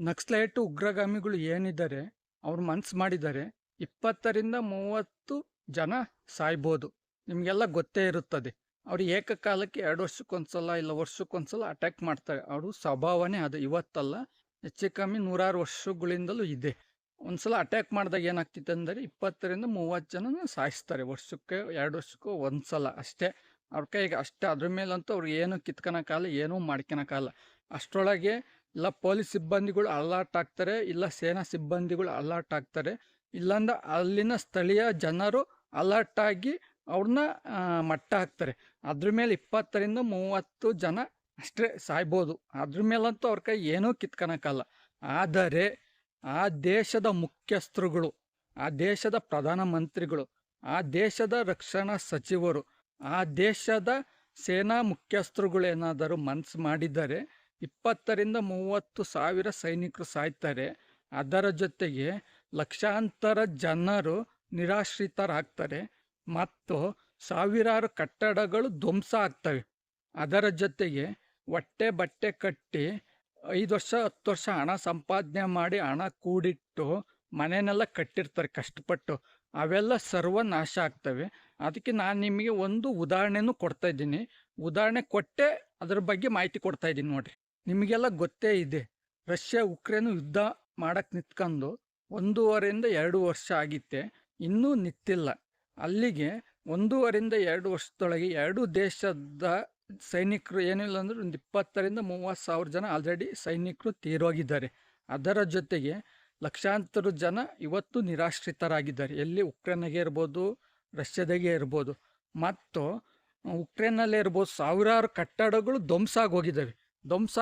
Naxalite ಉಗ್ರಗಾಮಿಗಳು ಏನಿದ್ದಾರೆ, ಅವ್ರು ಮನ್ಸು ಮಾಡಿದ್ದಾರೆ, ಇಪ್ಪತ್ತರಿಂದ ಮೂವತ್ತು ಜನ ಸಾಯ್ಬೋದು. ನಿಮಗೆಲ್ಲ ಗೊತ್ತೇ ಇರುತ್ತದೆ. ಅವ್ರು ಏಕಕಾಲಕ್ಕೆ ಎರಡು ವರ್ಷಕ್ಕೊಂದ್ಸಲ ಇಲ್ಲ ವರ್ಷಕ್ಕೊಂದ್ಸಲ ಅಟ್ಯಾಕ್ ಮಾಡ್ತಾರೆ. ಅವರು ಸ್ವಭಾವನೇ ಅದು, ಇವತ್ತಲ್ಲ, ಹೆಚ್ಚು ಕಮ್ಮಿ ನೂರಾರು ವರ್ಷಗಳಿಂದಲೂ ಇದೆ. ಒಂದ್ಸಲ ಅಟ್ಯಾಕ್ ಮಾಡಿದಾಗ ಏನಾಗ್ತಿತ್ತು ಅಂದರೆ, ಇಪ್ಪತ್ತರಿಂದ ಮೂವತ್ತು ಜನ ಸಾಯಿಸ್ತಾರೆ. ವರ್ಷಕ್ಕೆ, ಎರಡು ವರ್ಷಕ್ಕೂ ಒಂದ್ಸಲ ಅಷ್ಟೇ. ಅವ್ರ ಕೈಗೆ ಅಷ್ಟೇ ಅದ್ರ ಮೇಲಂತೂ ಅವ್ರು ಏನು ಕಿತ್ಕೊಳಕ್ಕಾಗಲ್ಲ ಏನೂ ಮಾಡ್ಕೊಳಕ್ಕಾಗಲ್ಲ ಅಷ್ಟರೊಳಗೆ ಇಲ್ಲ ಪೊಲೀಸ್ ಸಿಬ್ಬಂದಿಗಳು ಅಲರ್ಟ್ ಆಗ್ತಾರೆ, ಇಲ್ಲ ಸೇನಾ ಸಿಬ್ಬಂದಿಗಳು ಅಲರ್ಟ್ ಆಗ್ತಾರೆ. ಇಲ್ಲಾಂದ್ರೆ ಅಲ್ಲಿನ ಸ್ಥಳೀಯ ಜನರು ಅಲರ್ಟ್ ಆಗಿ ಅವ್ರನ್ನ ಮಟ್ಟ ಹಾಕ್ತಾರೆ. ಅದ್ರ ಮೇಲೆ ಇಪ್ಪತ್ತರಿಂದ ಮೂವತ್ತು ಜನ ಅಷ್ಟೇ ಸಾಯ್ಬೋದು. ಅದ್ರ ಮೇಲಂತೂ ಅವ್ರ ಕೈ ಏನೂ ಕಿತ್ಕೊಳಕ್ಕಲ್ಲ ಆದರೆ ಆ ದೇಶದ ಮುಖ್ಯಸ್ಥರುಗಳು, ಆ ದೇಶದ ಪ್ರಧಾನಮಂತ್ರಿಗಳು, ಆ ದೇಶದ ರಕ್ಷಣಾ ಸಚಿವರು, ಆ ದೇಶದ ಸೇನಾ ಮುಖ್ಯಸ್ಥರುಗಳೇನಾದರೂ ಮನ್ಸು ಮಾಡಿದರೆ ಇಪ್ಪತ್ತರಿಂದ ಮೂವತ್ತು ಸಾವಿರ ಸೈನಿಕರು ಸಾಯ್ತಾರೆ. ಅದರ ಜೊತೆಗೆ ಲಕ್ಷಾಂತರ ಜನರು ನಿರಾಶ್ರಿತರಾಗ್ತಾರೆ ಮತ್ತು ಸಾವಿರಾರು ಕಟ್ಟಡಗಳು ಧ್ವಂಸ ಆಗ್ತವೆ. ಅದರ ಜೊತೆಗೆ ಹೊಟ್ಟೆ ಬಟ್ಟೆ ಕಟ್ಟಿ ಐದು ವರ್ಷ, ಹತ್ತು ವರ್ಷ ಹಣ ಸಂಪಾದನೆ ಮಾಡಿ ಹಣ ಕೂಡಿಟ್ಟು ಮನೆನೆಲ್ಲ ಕಟ್ಟಿರ್ತಾರೆ ಕಷ್ಟಪಟ್ಟು. ಅವೆಲ್ಲ ಸರ್ವನಾಶ ಆಗ್ತವೆ. ಅದಕ್ಕೆ ನಾನು ನಿಮಗೆ ಒಂದು ಉದಾಹರಣೆನೂ ಕೊಡ್ತಾ ಇದ್ದೀನಿ. ಉದಾಹರಣೆ ಕೊಟ್ಟೆ, ಅದ್ರ ಬಗ್ಗೆ ಮಾಹಿತಿ ಕೊಡ್ತಾ ಇದ್ದೀನಿ ನೋಡ್ರಿ. ನಿಮಗೆಲ್ಲ ಗೊತ್ತೇ ಇದೆ. ರಷ್ಯಾ ಉಕ್ರೇನ್ ಯುದ್ಧ ಮಾಡಕ್ಕೆ ನಿಂತ್ಕೊಂಡು ಒಂದೂವರೆಯಿಂದ ಎರಡು ವರ್ಷ ಆಗಿತ್ತೆ. ಇನ್ನೂ ನಿಂತಿಲ್ಲ ಅಲ್ಲಿಗೆ ಒಂದೂವರೆಯಿಂದ ಎರಡು ವರ್ಷದೊಳಗೆ ಎರಡು ದೇಶದ ಸೈನಿಕರು ಏನಿಲ್ಲ ಅಂದ್ರೆ ಒಂದು ಇಪ್ಪತ್ತರಿಂದ ಮೂವತ್ತು ಸಾವಿರ ಜನ ಆಲ್ರೆಡಿ ಸೈನಿಕರು ತೀರೋಗಿದ್ದಾರೆ. ಅದರ ಜೊತೆಗೆ ಲಕ್ಷಾಂತರ ಜನ ಇವತ್ತು ನಿರಾಶ್ರಿತರಾಗಿದ್ದಾರೆ. ಎಲ್ಲಿ ಉಕ್ರೇನಾಗೆ ಇರ್ಬೋದು, ರಷ್ಯಾದಾಗೆ ಇರ್ಬೋದು. ಮತ್ತು ಉಕ್ರೇನಲ್ಲೇ ಇರ್ಬೋದು, ಸಾವಿರಾರು ಕಟ್ಟಡಗಳು ಧ್ವಂಸ ಆಗಿ ಹೋಗಿದ್ದಾವೆ ಧ್ವಂಸ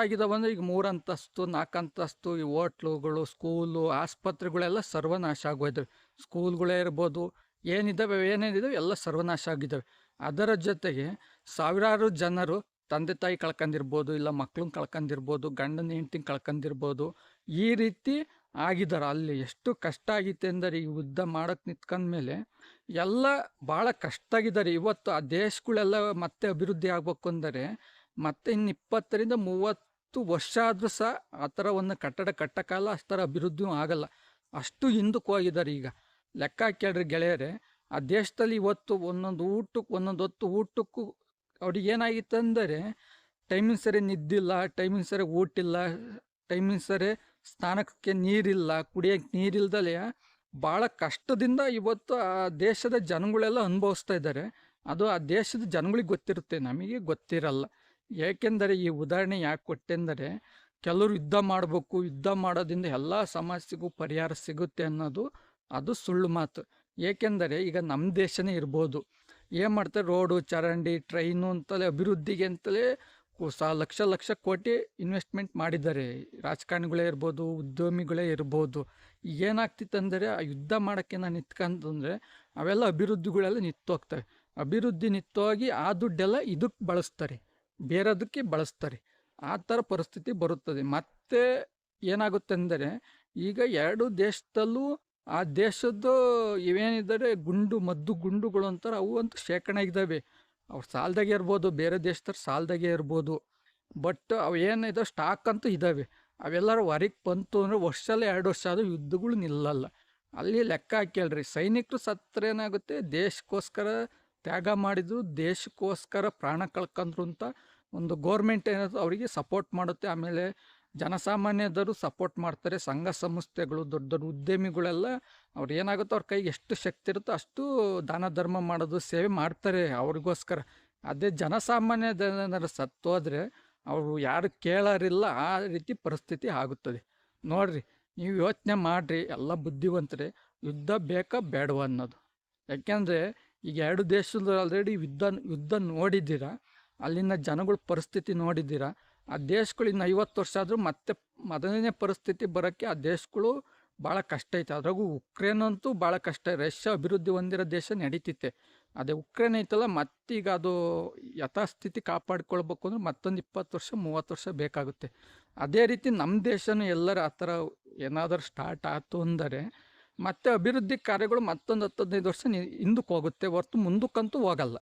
ಈಗ ಮೂರಂತಸ್ತು, ನಾಲ್ಕಂತಸ್ತು, ಈ ಹೋಟ್ಲುಗಳು, ಸ್ಕೂಲು, ಆಸ್ಪತ್ರೆಗಳೆಲ್ಲ ಸರ್ವನಾಶ ಆಗೋಯ್ತವೆ. ಸ್ಕೂಲ್ಗಳೇ ಇರ್ಬೋದು ಏನಿದ್ದಾವೆ ಏನೇನಿದ್ದಾವೆ ಎಲ್ಲ ಸರ್ವನಾಶ ಆಗಿದ್ದಾವೆ ಅದರ ಜೊತೆಗೆ ಸಾವಿರಾರು ಜನರು ತಂದೆ ತಾಯಿ ಕಳ್ಕೊಂಡಿರ್ಬೋದು, ಇಲ್ಲ ಮಕ್ಳನ್ನ ಕಳ್ಕೊಂಡಿರ್ಬೋದು, ಗಂಡನ ಹೆಂಡ್ತಿನ ಕಳ್ಕೊಂಡಿರ್ಬೋದು, ಈ ರೀತಿ ಆಗಿದ್ದಾರೆ. ಅಲ್ಲಿ ಎಷ್ಟು ಕಷ್ಟ ಆಗಿತ್ತು ಅಂದರೆ ಈ ಯುದ್ಧ ಮಾಡೋಕ್ಕೆ ನಿಂತ್ಕೊಂಡ್ಮೇಲೆ ಎಲ್ಲ ಭಾಳ ಕಷ್ಟ ಆಗಿದ್ದಾರೆ. ಇವತ್ತು ಆ ದೇಶಗಳೆಲ್ಲ ಮತ್ತೆ ಅಭಿವೃದ್ಧಿ ಆಗಬೇಕು ಅಂದರೆ ಮತ್ತೆ ಇನ್ನು ಇಪ್ಪತ್ತರಿಂದ ಮೂವತ್ತು ವರ್ಷ ಆದರೂ ಸಹ ಆ ಥರ ಒಂದು ಕಟ್ಟಡ ಕಟ್ಟಕಾಲ ಅಷ್ಟರ ಅಭಿವೃದ್ಧಿಯೂ ಆಗಲ್ಲ. ಅಷ್ಟು ಹಿಂದಕ್ಕೆ ಹೋಗಿದ್ದಾರೆ ಈಗ. ಲೆಕ್ಕ ಕೇಳ್ರಿ ಗೆಳೆಯರೆ, ಆ ದೇಶದಲ್ಲಿ ಇವತ್ತು ಒಂದೊಂದು ಊಟಕ್ಕೆ, ಒಂದೊಂದು ಹೊತ್ತು ಊಟಕ್ಕೂ ಅವ್ರಿಗೆ ಏನಾಗಿತ್ತು ಅಂದರೆ ಟೈಮಿಂಗ್ ಸರಿ ನಿದ್ದಿಲ್ಲ, ಟೈಮಿಂಗ್ ಸರಿ ಊಟಿಲ್ಲ, ಟೈಮಿಂಗ್ ಸರಿ ಸ್ನಾನಕ್ಕೆ ನೀರಿಲ್ಲ, ಕುಡಿಯೋಕ್ಕೆ ನೀರಿಲ್ದಲೆ ಭಾಳ ಕಷ್ಟದಿಂದ ಇವತ್ತು ಆ ದೇಶದ ಜನಗಳೆಲ್ಲ ಅನುಭವಿಸ್ತಾ ಇದ್ದಾರೆ. ಅದು ಆ ದೇಶದ ಜನಗಳಿಗೆ ಗೊತ್ತಿರುತ್ತೆ, ನಮಗೆ ಗೊತ್ತಿರಲ್ಲ. ಏಕೆಂದರೆ ಈ ಉದಾಹರಣೆ ಯಾಕೆ ಕೊಟ್ಟೆಂದರೆ ಕೆಲವರು ಯುದ್ಧ ಮಾಡಬೇಕು, ಯುದ್ಧ ಮಾಡೋದ್ರಿಂದ ಎಲ್ಲ ಸಮಸ್ಯೆಗೂ ಪರಿಹಾರ ಸಿಗುತ್ತೆ ಅನ್ನೋದು ಅದು ಸುಳ್ಳು ಮಾತು. ಏಕೆಂದರೆ ಈಗ ನಮ್ಮ ದೇಶನೇ ಇರ್ಬೋದು. ಏನು ಮಾಡ್ತಾರೆ? ರೋಡು, ಚರಂಡಿ, ಟ್ರೈನು ಅಂತಲೇ, ಅಭಿವೃದ್ಧಿಗೆ ಅಂತಲೇ ಸ ಲಕ್ಷ ಲಕ್ಷ ಕೋಟಿ ಇನ್ವೆಸ್ಟ್ಮೆಂಟ್ ಮಾಡಿದ್ದಾರೆ. ರಾಜಕಾರಣಿಗಳೇ ಇರ್ಬೋದು, ಉದ್ಯಮಿಗಳೇ ಇರ್ಬೋದು. ಏನಾಗ್ತಿತ್ತಂದರೆ ಆ ಯುದ್ಧ ಮಾಡೋಕ್ಕೆ ನಾನು ನಿಂತ್ಕೊಂತಂದರೆ ಅವೆಲ್ಲ ಅಭಿವೃದ್ಧಿಗಳೆಲ್ಲ ನಿಂತೋಗ್ತವೆ. ಅಭಿವೃದ್ಧಿ ನಿಂತೋಗಿ ಆ ದುಡ್ಡೆಲ್ಲ ಇದಕ್ಕೆ ಬಳಸ್ತಾರೆ. ಬೇರೆದಕ್ಕೆ ಬಳಸ್ತಾರೆ. ಆ ಥರ ಪರಿಸ್ಥಿತಿ ಬರುತ್ತದೆ. ಮತ್ತೆ ಏನಾಗುತ್ತೆ ಅಂದರೆ ಈಗ ಎರಡು ದೇಶದಲ್ಲೂ ಆ ದೇಶದ್ದು ಇವೇನಿದ್ದಾರೆ ಗುಂಡು, ಮದ್ದು ಗುಂಡುಗಳು ಅಂತಾರೆ, ಅವು ಅಂತೂ ಶೇಖರಣೆ ಇದ್ದಾವೆ ಅವ್ರು ಸಾಲದಾಗೆ ಇರ್ಬೋದು, ಬೇರೆ ದೇಶದವ್ರು ಸಾಲದಾಗೆ ಇರ್ಬೋದು. ಬಟ್ ಅವು ಏನಿದೆ, ಸ್ಟಾಕ್ ಅಂತೂ ಇದ್ದಾವೆ. ಅವೆಲ್ಲರೂ ಹೊರಗೆ ಬಂತು ಅಂದರೆ ವರ್ಷಲ್ಲ ಎರಡು ವರ್ಷ ಆದರೂ ಯುದ್ಧಗಳು ನಿಲ್ಲಲ್ಲ. ಅಲ್ಲಿ ಲೆಕ್ಕ ಹಾಕೇಳ್ರಿ ಸೈನಿಕರು ಸತ್ತರೆ ಏನಾಗುತ್ತೆ, ದೇಶಕ್ಕೋಸ್ಕರ ತ್ಯಾಗ ಮಾಡಿದ್ರು ದೇಶಕ್ಕೋಸ್ಕರ ಪ್ರಾಣ ಕಳ್ಕೊಂಡ್ರು ಅಂತ ಒಂದು ಗೋರ್ಮೆಂಟ್ ಏನಾದ್ರು ಅವರಿಗೆ ಸಪೋರ್ಟ್ ಮಾಡುತ್ತೆ. ಆಮೇಲೆ ಜನಸಾಮಾನ್ಯದರು ಸಪೋರ್ಟ್ ಮಾಡ್ತಾರೆ. ಸಂಘ ಸಂಸ್ಥೆಗಳು, ದೊಡ್ಡ ದೊಡ್ಡ ಉದ್ಯಮಿಗಳೆಲ್ಲ ಅವ್ರು ಏನಾಗುತ್ತೋ ಅವ್ರ ಕೈಗೆ ಎಷ್ಟು ಶಕ್ತಿ ಇರುತ್ತೋ ಅಷ್ಟು ದಾನ ಧರ್ಮ ಮಾಡೋದು, ಸೇವೆ ಮಾಡ್ತಾರೆ ಅವ್ರಿಗೋಸ್ಕರ. ಅದೇ ಜನಸಾಮಾನ್ಯ ಜನರು ಸತ್ತೋದ್ರೆ ಅವರು ಯಾರು ಕೇಳೋರಿಲ್ಲ, ಆ ರೀತಿ ಪರಿಸ್ಥಿತಿ ಆಗುತ್ತದೆ. ನೋಡ್ರಿ, ನೀವು ಯೋಚನೆ ಮಾಡಿರಿ, ಎಲ್ಲ ಬುದ್ಧಿವಂತರೆ, ಯುದ್ಧ ಬೇಕಾ ಬೇಡವಾ ಅನ್ನೋದು. ಯಾಕೆಂದರೆ ಈಗ ಎರಡು ದೇಶದ ಆಲ್ರೆಡಿ ಯುದ್ಧ ಯುದ್ಧ ನೋಡಿದ್ದೀರಾ, ಅಲ್ಲಿನ ಜನಗಳ ಪರಿಸ್ಥಿತಿ ನೋಡಿದ್ದೀರಾ, ಆ ದೇಶಗಳು ಇನ್ನು ಐವತ್ತು ವರ್ಷ ಆದರೂ ಮತ್ತೆ ಮೊದಲನೇ ಪರಿಸ್ಥಿತಿ ಬರೋಕ್ಕೆ ಆ ದೇಶಗಳು ಭಾಳ ಕಷ್ಟ ಐತೆ. ಅದ್ರಾಗೂ ಉಕ್ರೇನ್ ಅಂತೂ ಭಾಳ ಕಷ್ಟ. ರಷ್ಯಾ ಅಭಿವೃದ್ಧಿ ಹೊಂದಿರೋ ದೇಶ ನಡೀತಿತ್ತೆ. ಅದೇ ಉಕ್ರೇನ್ ಐತಲ್ಲ, ಮತ್ತೀಗ ಅದು ಯಥಾಸ್ಥಿತಿ ಕಾಪಾಡ್ಕೊಳ್ಬೇಕು ಅಂದ್ರೆ ಮತ್ತೊಂದು ಇಪ್ಪತ್ತು ವರ್ಷ, ಮೂವತ್ತು ವರ್ಷ ಬೇಕಾಗುತ್ತೆ. ಅದೇ ರೀತಿ ನಮ್ಮ ದೇಶನೂ ಎಲ್ಲರ ಆ ಥರ ಏನಾದರೂ ಸ್ಟಾರ್ಟ್ ಆಯ್ತು ಅಂದರೆ ಮತ್ತೆ ಅಭಿವೃದ್ಧಿ ಕಾರ್ಯಗಳು ಮತ್ತೊಂದು ಹತ್ತು ಹದಿನೈದು ವರ್ಷ ನಿ- ಹಿಂದಕ್ಕೆ ಹೋಗುತ್ತೆ. ಹೊರ್ತು ಮುಂದಕ್ಕಂತೂ ಹೋಗಲ್ಲ.